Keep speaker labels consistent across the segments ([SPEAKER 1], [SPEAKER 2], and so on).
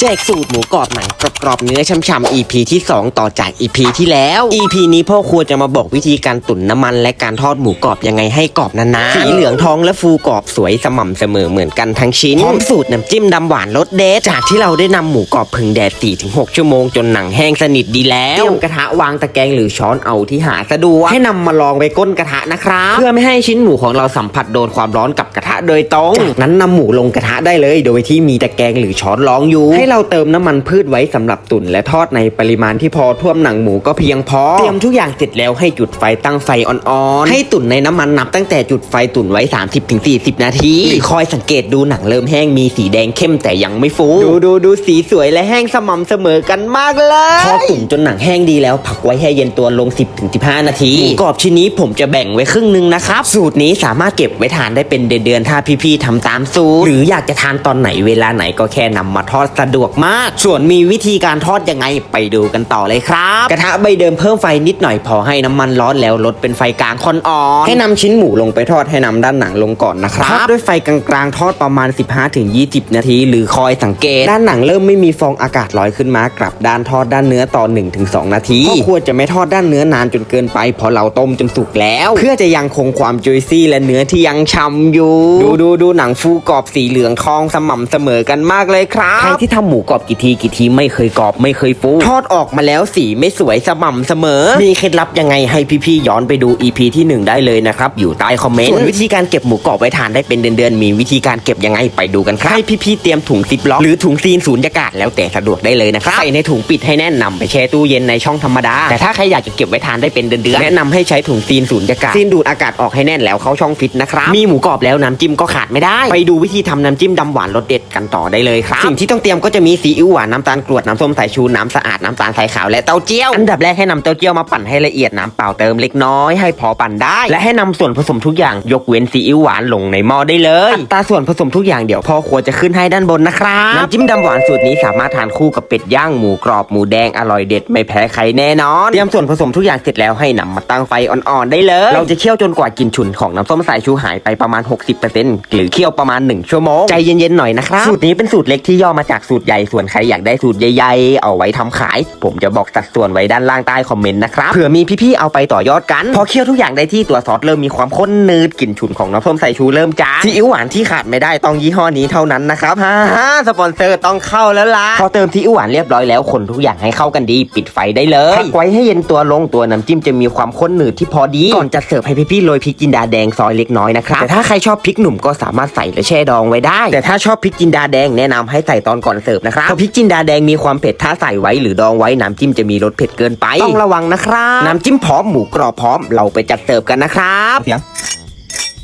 [SPEAKER 1] แจกสูตรหมูกรอบหนังกรอบๆเนื้อช่ำๆ EP ที่ 2 ต่อจาก EP ที่แล้ว EP นี้พ่อครัวจะมาบอกวิธีการตุ๋นน้ำมันและการทอดหมูกรอบยังไงให้กรอบนานๆสีเหลืองทองและฟูกรอบสวยสม่ำเสมอเหมือนกันทั้งชิ้นพร้อมสูตรน้ำจิ้มดำหวานรสเด็ดจากที่เราได้นำหมูกรอบผึ่งแดด 4-6 ชั่วโมงจนหนังแห้งสนิทดีแล้วเตรียมกระทะวางตะแกรงหรือช้อนเอาที่หาสะดวกให้นำมาลองไว้ก้นกระทะนะครับเพื่อไม่ให้ชิ้นหมูของเราสัมผัสโดนความร้อนกับกระทะโดยตรงจากนั้นนำหมูลงกระทะได้เลย โดยที่มีตะแกรงหรือช้อนรองอยู่ให้เราเติมน้ำมันพืชไว้สำหรับตุ๋นและทอดในปริมาณที่พอท่วมหนังหมูก็เพียงพอ เตรียมทุกอย่างเสร็จแล้วให้จุดไฟตั้งไฟอ่อนๆ ให้ตุ๋นในน้ำมันนับตั้งแต่จุดไฟตุ๋นไว้ 30-40 นาทีหรือคอยสังเกตดูหนังเริ่มแห้งมีสีแดงเข้มแต่ยังไม่ฟูดูดูดูสีสวยและแห้งสม่ำเสมอกันมากเลยพอตุ๋นจนหนังแห้งดีแล้วผักไว้ให้เย็นตัวลง 10-15 นาทีหมูกรอบชิ้นนี้ผมจะแบ่งไว้ครึ่งหนึงนะครับสูตรนี้สามารถเก็บไว้ทานได้เป็นเดือนๆถ้าพี่ๆทำตามสูตรหรืออยากจะทานตอนไหนเวลาไหนก็แค่นำมาทอดสะดวกมาก ส่วนมีวิธีการทอดยังไงไปดูกันต่อเลยครับ กระทะใบเดิมเพิ่มไฟนิดหน่อยพอให้น้ำมันร้อนแล้วลดเป็นไฟกลางค่อนอ่อนให้นำชิ้นหมูลงไปทอดให้นำด้านหนังลงก่อนนะครับทอดด้วยไฟกลางๆทอดประมาณ 15-20 นาที หรือคอยสังเกต ด้านหนังเริ่มไม่มีฟองอากาศลอยขึ้นมากลับด้านทอดด้านเนื้อต่อ 1-2 นาทีก็ควรจะไม่ทอดด้านเนื้อนานจนเกินไปเพราะเราต้มจนสุกแล้ว เพื่อจะยังคงความจุยซี่และเนื้อที่ยังฉ่ำอยู่ ดูดูดูหนังฟูกรอบสีเหลืองทองสม่ำเสมอกันมากเลยครับใครที่ทำหมูกรอบกี่ทีกี่ทีไม่เคยกรอบไม่เคยฟูทอดออกมาแล้วสีไม่สวยสม่ำเสมอ มีเคล็ดลับยังไงให้พี่ๆย้อนไปดู EP ที่หนึ่งได้เลยนะครับอยู่ใต้คอมเมนต์ส่วนวิธีการเก็บหมูกรอบไว้ทานได้เป็นเดือนๆมีวิธีการเก็บยังไงไปดูกันครับให้พี่ๆเตรียมถุงซิปล็อกหรือถุงซีนสูญญากาศแล้วแต่สะดวกได้เลยนะครับใส่ในถุงปิดให้แน่นนำไปแช่ตู้เย็นในช่องธรรมดาแต่ถ้าใครอยากจะเก็บไว้ทานได้เป็นเดือนๆแนะนำให้ใช้ถุงซีนสูญญากาศซีนดูดอากาศออกให้แน่นแล้วเข้าช่องฟิตนะครับมีหมูกรอบแล้วน้ำจิ้มก็ขาดไม่ได้ ไปดูวิธีทำน้ำจิ้มดำหวานรสเด็ดกันต่อได้เลยครับสิ่งที่ต้องเตรียมก็จะะมีซีอิ๊วหวานน้ำตาลกรวดน้ำส้มสายชูน้ำสะอาดน้ำตาลทรายขาวและเต้าเจี้ยวอันดับแรกให้นำเต้าเจี้ยวมาปั่นให้ละเอียดน้ำเปล่าเติมเล็กน้อยให้พอปั่นได้ และให้นำส่วนผสมทุกอย่างยกเว้นซีอิ๊วหวานลงในหม้อได้เลยอัตราส่วนผสมทุกอย่างเดี๋ยวพ่อครัวจะขึ้นให้ด้านบนนะครับน้ำจิ้มดำหวานสูตรนี้สามารถทานคู่กับเป็ดย่างหมูกรอบหมูแดงอร่อยเด็ดไม่แพ้ใครแน่นอนเตรียมส่วนผสมทุกอย่างเสร็จแล้วให้นำมาตั้งไฟอ่อนๆได้เลย เราจะเคี่ยวจนกว่ากลิ่นฉุนของน้ำส้มสายชูหายไปประมาณ 60%หรือเคี่ยวประมาณ 1 ชั่วโมงใจเย็นๆหน่อยนะครับสูตรนี้เป็นสูตรเล็กที่ย่อมาจากสูตรใหญ่ส่วนใครอยากได้สูตรใหญ่ๆเอาไว้ทำขาย ผมจะบอกสัดส่วนไว้ด้านล่างใต้คอมเมนต์นะครับเผื่อมีพี่ๆเอาไปต่อยอดกัน พอเคี่ยวทุกอย่างได้ที่ตัวซอสเริ่มมีความข้นนืดกลิ่นฉุนของน้ำส้มสายชูเริ่มจางซีอิ๊วหวานที่ขาดไม่ได้ต้องยี่ห้อนี้เท่านั้นนะครับฮ่าฮ่าสปอนเซอร์ต้องเข้าแล้วล่ะพอเติมซีอิ๊วหวานเรียบร้อยแล้วคนทุกอย่างให้เข้ากันดีปิดไฟได้เลยพักไว้ให้เย็นตัวลงตัวน้ำจิ้มจะมีความข้นหนืดที่พอดีก่อนจะเสิร์ฟให้พี่ๆโรยพริกจินดาแดงซอยเล็กน้อยนะครับแต่ถ้าใครชอบพริกหนุ่มก็สามารถใส่และแช่ดองไว้ได้ แต่ถ้าชอบพริกจินดาแดงแนะนำให้ใส่ตอนก่อนเสิร์ฟนะครับเพราะพริกจินดาแดงมีความเผ็ดถ้าใส่ไว้หรือดองไว้น้ำจิ้มจะมีรสเผ็ดเกินไปต้องระวังนะครับน้ำจิ้มพร้อมหมูกรอบพร้อมเราไปจัดเสิร์ฟกันนะครับเสียง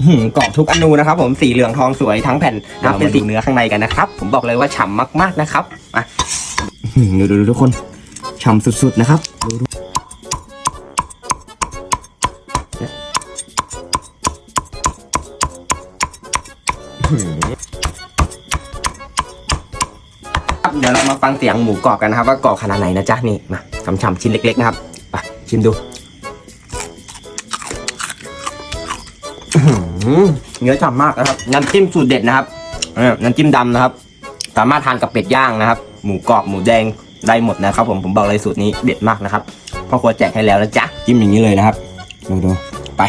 [SPEAKER 1] หืมกรอบทุกอนูนะครับผมสีเหลืองทองสวยทั้งแผ่นนับเป็นสีเนื้อข้างในกันนะครับ ผมบอกเลยว่าฉ่ำมากๆนะครับมาหืมดูดูดูทุกคนฉ่ำสุดๆนะครับดู เดี๋ยวเรามาฟังเสียงหมูกรอบกันนะครับ ว่ากรอบขนาดไหนนะจ๊ะนี่มาฉ่ำๆชิ้นเล็ก ๆ นะครับไปชิมดูเนื้อฉ่ำมากนะครับน้ำจิ้มสูตรเด็ดนะครับน้ำจิ้มดำนะครับ สามารถทานกับเป็ดย่างนะครับ หมูกรอบหมูแดงได้หมดนะครับผมผมบอกเลยสูตรนี้เด็ดมากนะครับพ่อครัวแจกให้แล้วนะจ๊ะจิ้มอย่างนี้เลยนะครับดูดูไป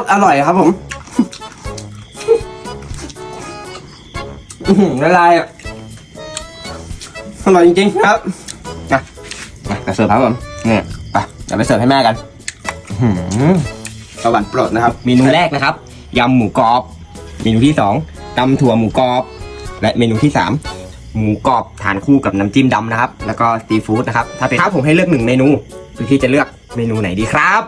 [SPEAKER 1] ตรอร่อยครับผมอละลายอะอร่อยจริงๆครับอะมาเสิร์ฟครับผมเนี่ยไปเดี๋ยวไปเสิร์ฟให้แม่กันสวรรค์โปรดนะครับเมนูแรกนะครับยำหมูกรอบ เมนูที่สองตำถั่วหมูกรอบ และเมนูที่สามหมูกรอบทานคู่กับน้ำจิ้มดำนะครับ แล้วก็ซีฟู้ดนะครับ ถ้าเป็นถ้าผมให้เลือกหนึ่งเมนูพี่จะเลือกเมนูไหนดีครับ